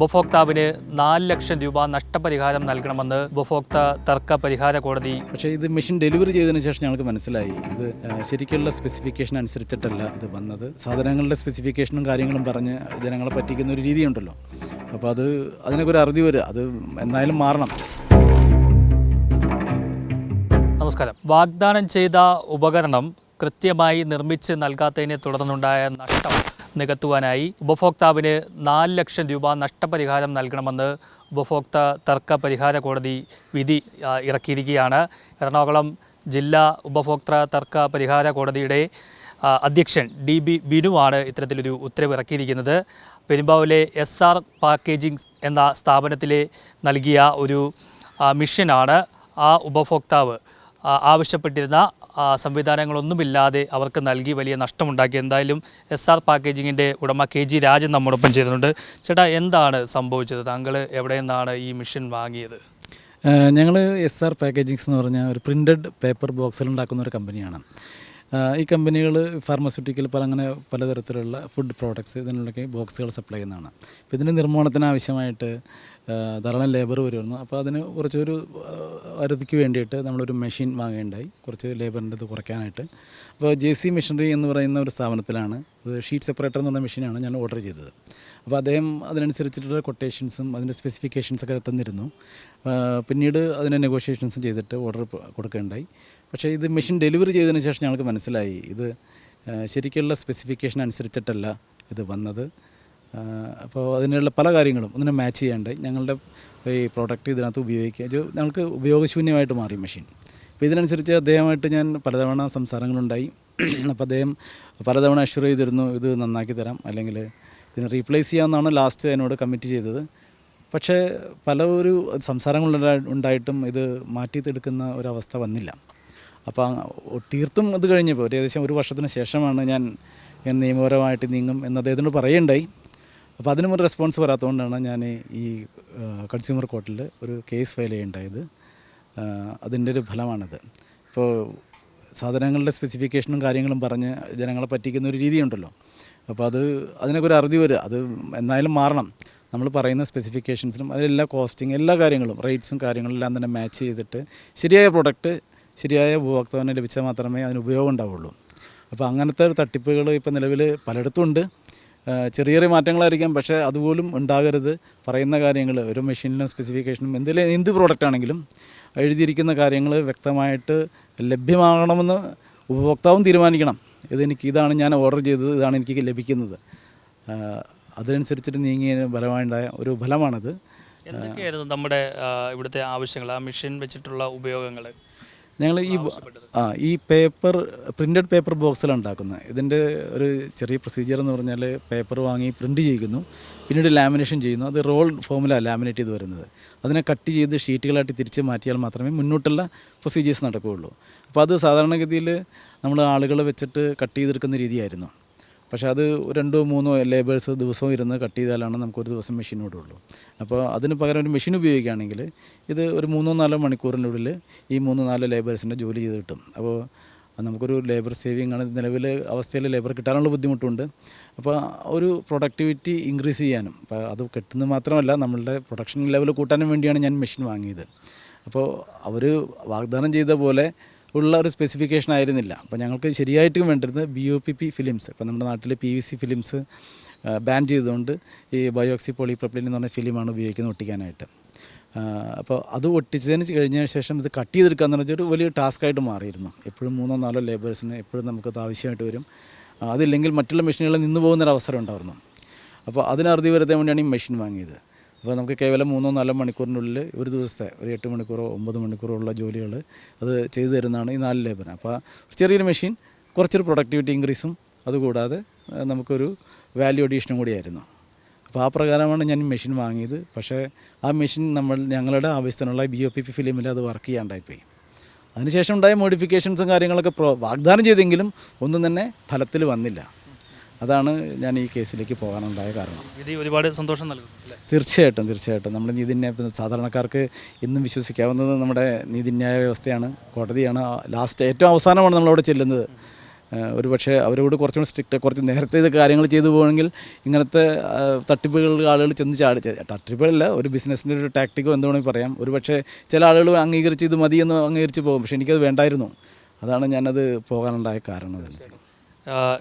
ഉപഭോക്താവിന് നാല് ലക്ഷം രൂപ നഷ്ടപരിഹാരം നൽകണമെന്ന് ഉപഭോക്തൃ തർക്ക പരിഹാര കോടതി പക്ഷേ ഇത് മെഷീൻ ഡെലിവറി ചെയ്തതിന് ശേഷം ഞങ്ങൾക്ക് മനസ്സിലായി. ഇത് ശരിക്കുള്ള സ്പെസിഫിക്കേഷൻ അനുസരിച്ചിട്ടല്ല ഇത് വന്നത്. സാധനങ്ങളുടെ സ്പെസിഫിക്കേഷനും കാര്യങ്ങളും പറഞ്ഞ് ജനങ്ങളെ പറ്റിക്കുന്ന ഒരു രീതിയുണ്ടല്ലോ. അപ്പോൾ അത് അതിനൊക്കെ ഒരു അറുതി വരിക. അത് എന്തായാലും മാറണം. നമസ്കാരം. വാഗ്ദാനം ചെയ്ത ഉപകരണം കൃത്യമായി നിർമ്മിച്ച് നൽകാത്തതിനെ തുടർന്നുണ്ടായ നഷ്ടം നികത്തുവാനായി ഉപഭോക്താവിന് നാല് ലക്ഷം രൂപ നഷ്ടപരിഹാരം നൽകണമെന്ന് ഉപഭോക്തൃ തർക്ക പരിഹാര കോടതി വിധി ഇറക്കിയിരിക്കുകയാണ്. എറണാകുളം ജില്ലാ ഉപഭോക്തൃ തർക്ക പരിഹാര കോടതിയുടെ അധ്യക്ഷൻ ഡി ബി ബിനുവാണ് ഇത്തരത്തിലൊരു ഉത്തരവ് ഇറക്കിയിരിക്കുന്നത്. പെരുമ്പാവൂലെ എസ് ആർ പാക്കേജിംഗ് എന്ന സ്ഥാപനത്തിലെ നൽകിയ ഒരു മിഷനാണ് ആ ഉപഭോക്താവ്. ആവശ്യപ്പെട്ടിരുന്ന സംവിധാനങ്ങളൊന്നുമില്ലാതെ അവർക്ക് നൽകി വലിയ നഷ്ടമുണ്ടാക്കി. എന്തായാലും എസ് ആർ പാക്കേജിങ്ങിന്റെ ഉടമ കെ ജി രാജൻ നമ്മോടൊപ്പം ചെയ്തിട്ടുണ്ട്. ചേട്ടാ എന്താണ് സംഭവിച്ചത്? താങ്കൾ എവിടെ നിന്നാണ് ഈ മിഷൻ വാങ്ങിയത്? ഞങ്ങൾ എസ് ആർ പാക്കേജിങ്സ് എന്ന് പറഞ്ഞ ഒരു പ്രിന്റഡ് പേപ്പർ ബോക്സിൽ ഉണ്ടാക്കുന്ന ഒരു കമ്പനിയാണ്. ഈ കമ്പനികൾ ഫാർമസ്യൂട്ടിക്കൽ പല അങ്ങനെ പലതരത്തിലുള്ള ഫുഡ് പ്രോഡക്ട്സ് ഇതിനുള്ളൊക്കെ ബോക്സുകൾ സപ്ലൈ ചെയ്യുന്നതാണ്. അപ്പോൾ ഇതിന്റെ നിർമ്മാണത്തിന് ആവശ്യമായിട്ട് ധാരാളം ലേബർ വരുമായിരുന്നു അപ്പോൾ അതിന് കുറച്ചൊരു അരുതിക്ക് വേണ്ടിയിട്ട് നമ്മളൊരു മെഷീൻ വാങ്ങേണ്ടായി. കുറച്ച് ലേബറിന്റെ ഇത് കുറയ്ക്കാനായിട്ട്. അപ്പോൾ ജെ സി മെഷീനറി എന്ന് പറയുന്ന ഒരു സ്ഥാപനത്തിലാണ് ഒരു ഷീറ്റ് സെപ്പറേറ്റർ എന്ന് പറഞ്ഞ മെഷീനാണ് ഞാൻ ഓർഡർ ചെയ്തത്. അപ്പോൾ അദ്ദേഹം അതിനനുസരിച്ചിട്ടുള്ള കൊട്ടേഷൻസും അതിന്റെ സ്പെസിഫിക്കേഷൻസൊക്കെ തന്നിരുന്നു. പിന്നീട് അതിന് നെഗോഷിയേഷൻസും ചെയ്തിട്ട് ഓർഡർ കൊടുക്കുകയുണ്ടായി പക്ഷേ ഇത് മെഷീൻ ഡെലിവറി ചെയ്തതിന് ശേഷം ഞങ്ങൾക്ക് മനസ്സിലായി. ഇത് ശരിക്കുള്ള സ്പെസിഫിക്കേഷൻ അനുസരിച്ചിട്ടല്ല ഇത് വന്നത്. അപ്പോൾ അതിനുള്ള പല കാര്യങ്ങളും ഒന്നിനെ മാച്ച് ചെയ്യാണ്ട് ഞങ്ങളുടെ ഈ പ്രോഡക്റ്റ് ഇതിനകത്ത് ഉപയോഗിക്കുക. ഞങ്ങൾക്ക് ഉപയോഗശൂന്യമായിട്ട് മാറി മെഷീൻ അപ്പോൾ ഇതിനനുസരിച്ച് അദ്ദേഹമായിട്ട് ഞാൻ പലതവണ സംസാരങ്ങളുണ്ടായി. അപ്പോൾ അദ്ദേഹം പലതവണ അഷ്യൂർ ചെയ്തിരുന്നു ഇത് നന്നാക്കി തരാം. അല്ലെങ്കിൽ ഇതിനെ റീപ്ലേസ് ചെയ്യാമെന്നാണ് ലാസ്റ്റ് എന്നോട് കമ്മിറ്റ് ചെയ്തത്. പക്ഷേ പല ഒരു സംസാരങ്ങൾ ഉണ്ടായിട്ടും ഇത് മാറ്റിയെടുക്കുന്ന ഒരവസ്ഥ വന്നില്ല. അപ്പോൾ തീർത്തും ഇത് കഴിഞ്ഞപ്പോൾ ഏകദേശം ഒരു വർഷത്തിന് ശേഷമാണ് ഞാൻ നിയമപരമായിട്ട് നീങ്ങും എന്ന് അദ്ദേഹത്തിനോട് പറയുണ്ടായി. അപ്പോൾ അതിനും ഒരു റെസ്പോൺസ് വരാത്തതുകൊണ്ടാണ് ഞാൻ ഈ കൺസ്യൂമർ കോർട്ടിൽ ഒരു കേസ് ഫയൽ ചെയ്യേണ്ടായത് അതിന്റെ ഒരു ഫലമാണിത്. ഇപ്പോൾ സാധനങ്ങളുടെ സ്പെസിഫിക്കേഷനും കാര്യങ്ങളും പറഞ്ഞ് ജനങ്ങളെ പറ്റിക്കുന്ന ഒരു രീതിയുണ്ടല്ലോ. അപ്പോൾ അത് അതിനൊക്കെ ഒരു അറുതി വരിക അത് എന്തായാലും മാറണം. നമ്മൾ പറയുന്ന സ്പെസിഫിക്കേഷൻസിനും അതിലെല്ലാ കോസ്റ്റിംഗ് എല്ലാ കാര്യങ്ങളും റേറ്റ്സും കാര്യങ്ങളും എല്ലാം തന്നെ മാച്ച് ചെയ്തിട്ട് ശരിയായ പ്രൊഡക്റ്റ് ശരിയായ ഉപഭോക്താവിന് ലഭിച്ചാൽ മാത്രമേ അതിന് ഉപയോഗം ഉണ്ടാവുള്ളൂ. അപ്പോൾ അങ്ങനത്തെ തട്ടിപ്പുകൾ ഇപ്പോൾ നിലവിൽ പലയിടത്തും ഉണ്ട്. ചെറിയ ചെറിയ മാറ്റങ്ങളായിരിക്കാം പക്ഷേ അതുപോലും ഉണ്ടാകരുത്. പറയുന്ന കാര്യങ്ങൾ ഒരു മെഷീനിലും സ്പെസിഫിക്കേഷനും എന്തെങ്കിലും എന്ത് പ്രോഡക്റ്റ് ആണെങ്കിലും എഴുതിയിരിക്കുന്ന കാര്യങ്ങൾ വ്യക്തമായിട്ട് ലഭ്യമാകണമെന്ന് ഉപഭോക്താവും തീരുമാനിക്കണം. ഇതെനിക്ക് ഇതാണ് ഞാൻ ഓർഡർ ചെയ്തത് ഇതാണ് എനിക്ക് ലഭിക്കുന്നത്. അതിനനുസരിച്ചിട്ട് നീങ്ങിയ ഫലമായുണ്ടായ ഒരു ഫലമാണത്. എന്തൊക്കെയായിരുന്നു നമ്മുടെ ഇവിടുത്തെ ആവശ്യങ്ങൾ? ആ മെഷീൻ വെച്ചിട്ടുള്ള ഉപയോഗങ്ങൾ. ഞങ്ങൾ ഈ ആ ഈ പേപ്പർ പ്രിന്റഡ് പേപ്പർ ബോക്സിലാണ് ഉണ്ടാക്കുന്നത്. ഇതിന്റെ ഒരു ചെറിയ പ്രൊസീജിയർ എന്ന് പറഞ്ഞാൽ പേപ്പർ വാങ്ങി പ്രിന്റ് ചെയ്യിക്കുന്നു. പിന്നീട് ലാമിനേഷൻ ചെയ്യുന്നു. അത് റോൾ ഫോമിലാണ് ലാമിനേറ്റ് ചെയ്ത് വരുന്നത്. അതിനെ കട്ട് ചെയ്ത് ഷീറ്റുകളായിട്ട് തിരിച്ച് മാറ്റിയാൽ മാത്രമേ മുന്നോട്ടുള്ള പ്രൊസീജിയേഴ്സ് നടക്കുകയുള്ളൂ. അപ്പോൾ അത് സാധാരണഗതിയിൽ നമ്മൾ ആളുകളെ വെച്ചിട്ട് കട്ട് ചെയ്തെടുക്കുന്ന രീതിയായിരുന്നു. പക്ഷേ അത് രണ്ടോ മൂന്നോ ലേബേഴ്സ് ദിവസവും ഇരുന്ന് കട്ട് ചെയ്താലാണ് നമുക്കൊരു ദിവസം മെഷീൻ ഓടുള്ളൂ അപ്പോൾ അതിന് പകരം ഒരു മെഷീൻ ഉപയോഗിക്കുകയാണെങ്കിൽ ഇത് ഒരു മൂന്നോ നാലോ മണിക്കൂറിനുള്ളിൽ ഈ മൂന്നോ നാലോ ലേബേഴ്സിന്റെ ജോലി ചെയ്ത് കിട്ടും. അപ്പോൾ നമുക്കൊരു ലേബർ സേവിങ് ആണ്. നിലവിലെ അവസ്ഥയിൽ ലേബർ കിട്ടാനുള്ള ബുദ്ധിമുട്ടുണ്ട്. അപ്പോൾ ഒരു പ്രൊഡക്ടിവിറ്റി ഇൻക്രീസ് ചെയ്യാനും അപ്പോൾ അത് കിട്ടുന്നത് മാത്രമല്ല നമ്മളുടെ പ്രൊഡക്ഷൻ ലെവൽ കൂട്ടാനും വേണ്ടിയാണ് ഞാൻ മെഷീൻ വാങ്ങിയത്. അപ്പോൾ അവർ വാഗ്ദാനം ചെയ്ത പോലെ ഉള്ള ഒരു സ്പെസിഫിക്കേഷൻ ആയിരുന്നില്ല. അപ്പോൾ ഞങ്ങൾക്ക് ശരിയായിട്ടും വേണ്ടിരുന്നത് B O P P films ഇപ്പോൾ നമ്മുടെ നാട്ടിൽ P V C films ban ചെയ്തുകൊണ്ട് ഈ ബയോക്സി പോളിപ്രപ്ലിൻ എന്ന് പറഞ്ഞ ഫിലിമാണ് ഉപയോഗിക്കുന്നത് ഒട്ടിക്കാനായിട്ട്. അപ്പോൾ അത് ഒട്ടിച്ചതിന് കഴിഞ്ഞ ശേഷം ഇത് കട്ട് ചെയ്തെടുക്കുക എന്ന് പറഞ്ഞാൽ ഒരു വലിയ ടാസ്ക്കായിട്ട് മാറിയിരുന്നു. എപ്പോഴും മൂന്നോ നാലോ ലേബേഴ്സിന് എപ്പോഴും നമുക്കത് ആവശ്യമായിട്ട് വരും. അതില്ലെങ്കിൽ മറ്റുള്ള മെഷീനുകളിൽ നിന്ന് പോകുന്നൊരു അവസരം ഉണ്ടായിരുന്നു. അപ്പോൾ അതിനറുതി വരുത്താൻ വേണ്ടിയാണ് ഈ മെഷീൻ വാങ്ങിയത്. അപ്പോൾ നമുക്ക് കേവലം മൂന്നോ നാലോ മണിക്കൂറിനുള്ളിൽ ഒരു ദിവസത്തെ ഒരു എട്ട് മണിക്കൂറോ ഒമ്പത് മണിക്കൂറോ ഉള്ള ജോലികൾ അത് ചെയ്തു തരുന്നതാണ് ഈ നാല് ലേബറിന് അപ്പോൾ ചെറിയൊരു മെഷീൻ കുറച്ചൊരു പ്രൊഡക്ടിവിറ്റി ഇൻക്രീസും അതുകൂടാതെ നമുക്കൊരു വാല്യൂ അഡീഷനും കൂടിയായിരുന്നു. അപ്പോൾ ആ പ്രകാരമാണ് ഞാൻ മെഷീൻ വാങ്ങിയത്. പക്ഷേ ആ മെഷീൻ നമ്മൾ ഞങ്ങളുടെ ആവശ്യത്തിനുള്ള ബി ഒ പി പി ഫിലിമിൽ അത് വർക്ക് ചെയ്യാണ്ടായിപ്പോയി. അതിനുശേഷം ഉണ്ടായ മോഡിഫിക്കേഷൻസും കാര്യങ്ങളൊക്കെ പ്രോ വാഗ്ദാനം ചെയ്തെങ്കിലും ഒന്നും തന്നെ ഫലത്തിൽ വന്നില്ല. അതാണ് ഞാൻ ഈ കേസിലേക്ക് പോകാനുണ്ടായ കാരണം. ഒരുപാട് സന്തോഷം നൽകും തീർച്ചയായിട്ടും തീർച്ചയായിട്ടും. നമ്മൾ നീതിന്യായ സാധാരണക്കാർക്ക് ഇന്നും വിശ്വസിക്കാവുന്നത് നമ്മുടെ നീതിന്യായ വ്യവസ്ഥയാണ് കോടതിയാണ്. ലാസ്റ്റ് ഏറ്റവും അവസാനമാണ് നമ്മളവിടെ ചെല്ലുന്നത്. ഒരു പക്ഷേ അവരോട് കുറച്ചും കൂടി സ്ട്രിക്റ്റ് കുറച്ച് നേരത്തെ ഇത് കാര്യങ്ങൾ ചെയ്തു പോകണമെങ്കിൽ ഇങ്ങനത്തെ തട്ടിപ്പുകൾ ആളുകൾ ചെന്ന് ചാടി തട്ടിപ്പുകളല്ല ഒരു ബിസിനസ്സിന്റെ ഒരു ടാക്ടിക്കോ എന്ത് വേണമെങ്കിൽ പറയാം. ഒരു പക്ഷേ ചില ആളുകൾ അംഗീകരിച്ച് ഇത് മതിയെന്ന് അംഗീകരിച്ച് പോകും. പക്ഷേ എനിക്കത് വേണ്ടായിരുന്നു. അതാണ് ഞാനത് പോകാനുണ്ടായ കാരണം. തന്നെ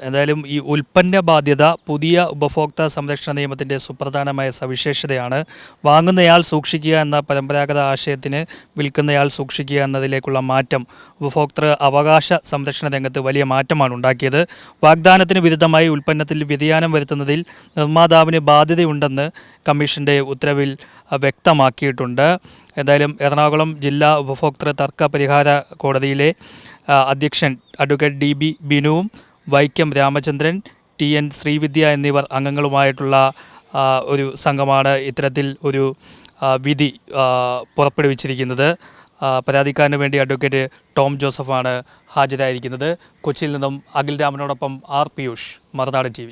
എന്തായാലും ഈ ഉൽപ്പന്ന ബാധ്യത പുതിയ ഉപഭോക്തൃ സംരക്ഷണ നിയമത്തിന്റെ സുപ്രധാനമായ സവിശേഷതയാണ്. വാങ്ങുന്നയാൾ സൂക്ഷിക്കുക എന്ന പരമ്പരാഗത ആശയത്തിന് വിൽക്കുന്നയാൾ സൂക്ഷിക്കുക എന്നതിലേക്കുള്ള മാറ്റം ഉപഭോക്തൃ അവകാശ സംരക്ഷണ രംഗത്ത് വലിയ മാറ്റമാണ് ഉണ്ടാക്കിയത്. വാഗ്ദാനത്തിന് വിരുദ്ധമായി ഉൽപ്പന്നത്തിൽ വ്യതിയാനം വരുത്തുന്നതിൽ നിർമ്മാതാവിന് ബാധ്യതയുണ്ടെന്ന് കമ്മീഷന്റെ ഉത്തരവിൽ വ്യക്തമാക്കിയിട്ടുണ്ട്. എന്തായാലും എറണാകുളം ജില്ലാ ഉപഭോക്തൃ തർക്ക പരിഹാര കോടതിയിലെ അധ്യക്ഷൻ അഡ്വക്കേറ്റ് ഡി ബി ബിനുവും വൈക്കം രാമചന്ദ്രൻ ടി എൻ ശ്രീവിദ്യ എന്നിവർ അംഗങ്ങളുമായിട്ടുള്ള ഒരു സംഘമാണ് ഇത്തരത്തിൽ ഒരു വിധി പുറപ്പെടുവിച്ചിരിക്കുന്നത്. പരാതിക്കാരന് വേണ്ടി അഡ്വക്കേറ്റ് ടോം ജോസഫാണ് ഹാജരായിരിക്കുന്നത്. കൊച്ചിയിൽ നിന്നും അഖിൽ രാമനോടൊപ്പം ആർ പിയൂഷ് മറുനാടൻ ടി